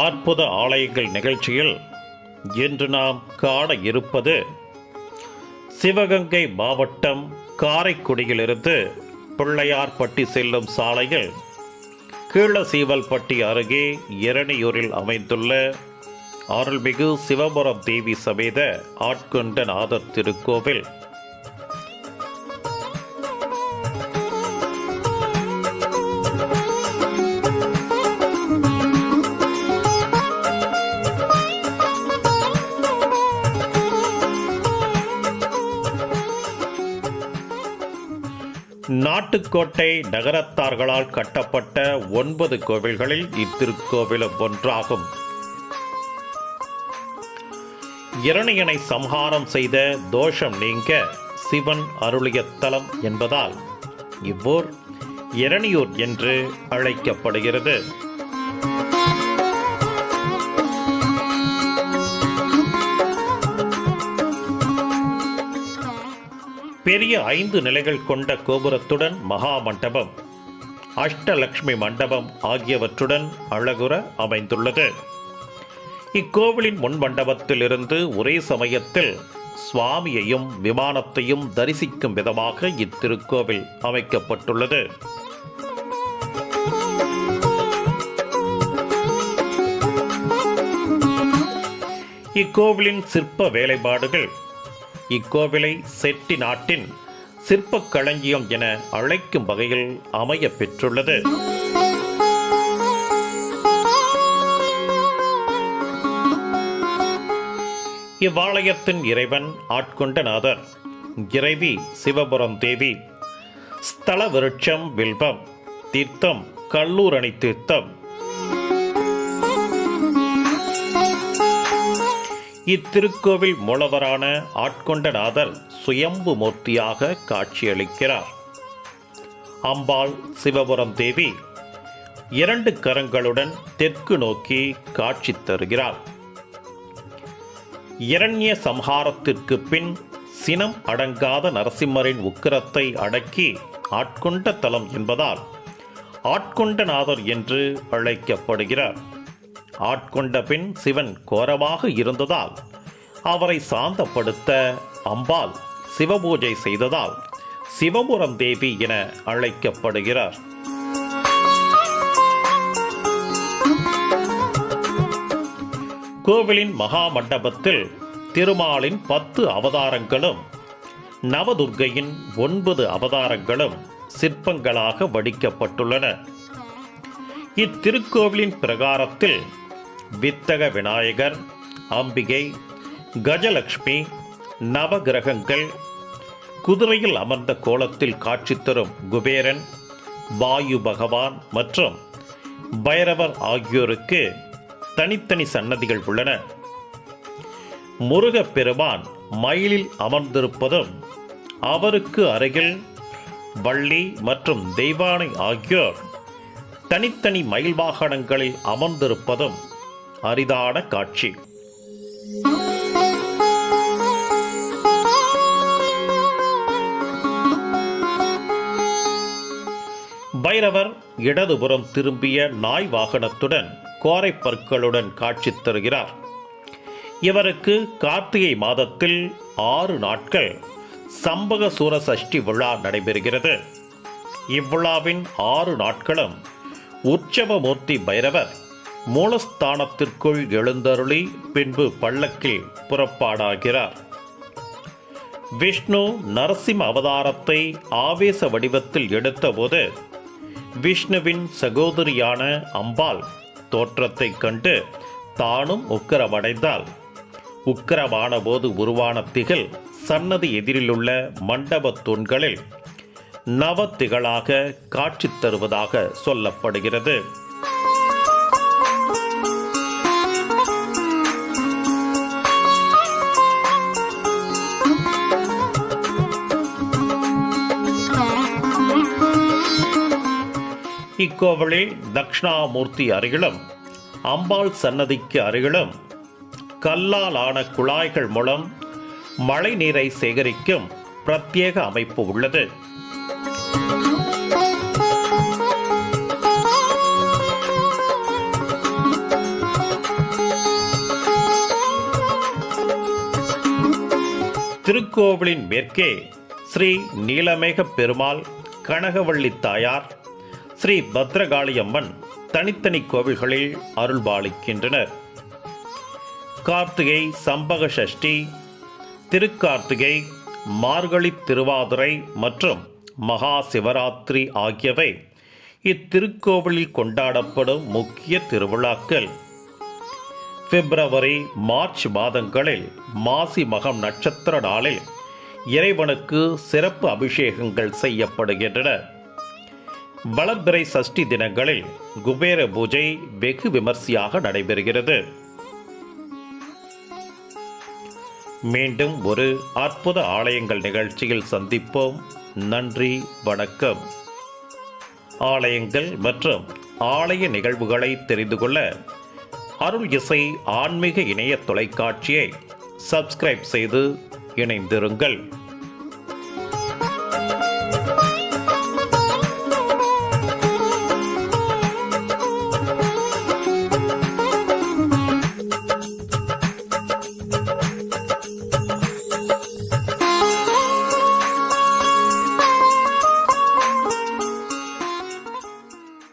அற்புத ஆலயங்கள் நிகழ்ச்சியில் இன்று நாம் காண இருப்பது சிவகங்கை மாவட்டம் காரைக்குடியிலிருந்து பிள்ளையார்பட்டி செல்லும் சாலையில் கீழசீவல்பட்டி அருகே இரணியூரில் அமைந்துள்ள அருள்மிகு சிவபுரம் தேவி சமேத ஆட்கொண்ட நாதர் திருக்கோவில். நாட்டுக்கோட்டை நகரத்தார்களால் கட்டப்பட்ட ஒன்பது கோவில்களில் இத்திருக்கோவிலும் ஒன்றாகும். இரணியனை சம்ஹாரம் செய்த தோஷம் நீங்க சிவன் அருளிய தலம் என்பதால் இவ்வூர் இரணியூர் என்று அழைக்கப்படுகிறது. பெரிய ஐந்து நிலைகள் கொண்ட கோபுரத்துடன் மகா மண்டபம் அஷ்டலக்ஷ்மி மண்டபம் ஆகியவற்றுடன் அழகுற அமைந்துள்ளது. இக்கோவிலின் முன் மண்டபத்திலிருந்து ஒரே சமயத்தில் சுவாமியையும் விமானத்தையும் தரிசிக்கும் விதமாக இத்திருக்கோவில் அமைக்கப்பட்டுள்ளது. இக்கோவிலின் சிற்ப வேலைப்பாடுகள் இக்கோவிலை செட்டி நாட்டின் சிற்பக் களஞ்சியம் என அழைக்கும் வகையில் அமைய பெற்றுள்ளது இவ்வாலயத்தின் இறைவன் ஆட்கொண்டநாதர் இறைவி சிவபுரம் தேவி ஸ்தல விருட்சம் வில்வம் தீர்த்தம் கல்லூரணி தீர்த்தம் இத்திருக்கோவில் மூலவரான ஆட்கொண்டநாதர் சுயம்பு மூர்த்தியாக காட்சியளிக்கிறார். அம்பாள் சிவபுரம் தேவி இரண்டு கரங்களுடன் தெற்கு நோக்கி காட்சி தருகிறார் இரண்ய சம்ஹாரத்திற்கு பின் சினம் அடங்காத நரசிம்மரின் உக்கிரத்தை அடக்கி ஆட்கொண்ட தலம் என்பதால் ஆட்கொண்டநாதர் என்று அழைக்கப்படுகிறார். ஆட்கொண்ட பின் சிவன் கோரமாக இருந்ததால் அவரை சாந்தப்படுத்த அம்பாள் சிவபூஜை செய்ததால் சிவபுரம் தேவி என அழைக்கப்படுகிறார். கோவிலின் மகா மண்டபத்தில் திருமாலின் பத்து அவதாரங்களும் நவதுர்கையின் ஒன்பது அவதாரங்களும் சிற்பங்களாக வடிக்கப்பட்டுள்ளன. இத்திருக்கோவிலின் பிரகாரத்தில் வித்தக விநாயகர் அம்பிகை கஜலக்ஷ்மி நவகிரகங்கள் குதிரையில் அமர்ந்த கோலத்தில் காட்சி தரும் குபேரன் வாயு பகவான் மற்றும் பைரவர் ஆகியோருக்கு தனித்தனி சன்னதிகள் உள்ளன. முருகப்பெருமான் மயிலில் அமர்ந்திருப்பதும் அவருக்கு அருகில் வள்ளி மற்றும் தெய்வானை ஆகியோர் தனித்தனி மயில் வாகனங்களில் அமர்ந்திருப்பதும் அரிதான காட்சி. பைரவர் இடதுபுறம் திரும்பிய நாய் வாகனத்துடன் கோரை பற்களுடன் காட்சி தருகிறார். இவருக்கு கார்த்திகை மாதத்தில் ஆறு நாட்கள் சம்பக சூர சஷ்டி விழா நடைபெறுகிறது. இவ்விழாவின் ஆறு நாட்களும் உற்சவமூர்த்தி பைரவர் மூலஸ்தானத்திற்குள் எழுந்தருளி பின்பு பல்லக்கில் புறப்பாடாகிறார். விஷ்ணு நரசிம்ம அவதாரத்தை ஆவேச வடிவத்தில் எடுத்தபோது விஷ்ணுவின் சகோதரியான அம்பாள் தோற்றத்தைக் கண்டு தானும் உக்கரமடைந்தாள். உக்கிரமான போது உருவான திகழ் சன்னதி எதிரிலுள்ள மண்டபத் தூண்களில் நவத்திகளாக காட்சி தருவதாக சொல்லப்படுகிறது. இக்கோவிலில் தக்ஷணாமூர்த்தி அருகிலும் அம்பாள் சன்னதிக்கு அருகிலும் கல்லால் ஆன குழாய்கள் மூலம் மழை நீரை சேகரிக்கும் பிரத்யேக அமைப்பு உள்ளது. திருக்கோவிலின் மேற்கே ஸ்ரீ நீலமேக பெருமாள் கனகவள்ளி தாயார் ஸ்ரீ பத்ரகாளியம்மன் தனித்தனி கோவில்களில் அருள்பாலிக்கின்றனர். கார்த்திகை சம்பக சஷ்டி திருக்கார்த்திகை மார்கழி திருவாதிரை மற்றும் மகா சிவராத்திரி ஆகியவை இத்திருக்கோவிலில் கொண்டாடப்படும் முக்கிய திருவிழாக்கள். பிப்ரவரி மார்ச் மாதங்களில் மாசி மகம் நட்சத்திர நாளில் இறைவனுக்கு சிறப்பு அபிஷேகங்கள் செய்யப்படுகின்றன. வளர்பிறை சஷ்டி தினங்களில் குபேர பூஜை வெகு விமர்சையாக நடைபெறுகிறது. மீண்டும் ஒரு அற்புத ஆலயங்கள் நிகழ்ச்சியில் சந்திப்போம். நன்றி வணக்கம். ஆலயங்கள் மற்றும் ஆலய நிகழ்வுகளை தெரிந்து கொள்ள அருள் இசை ஆன்மீக இணைய தொலைக்காட்சியை சப்ஸ்கிரைப் செய்து இணைந்திருங்கள்.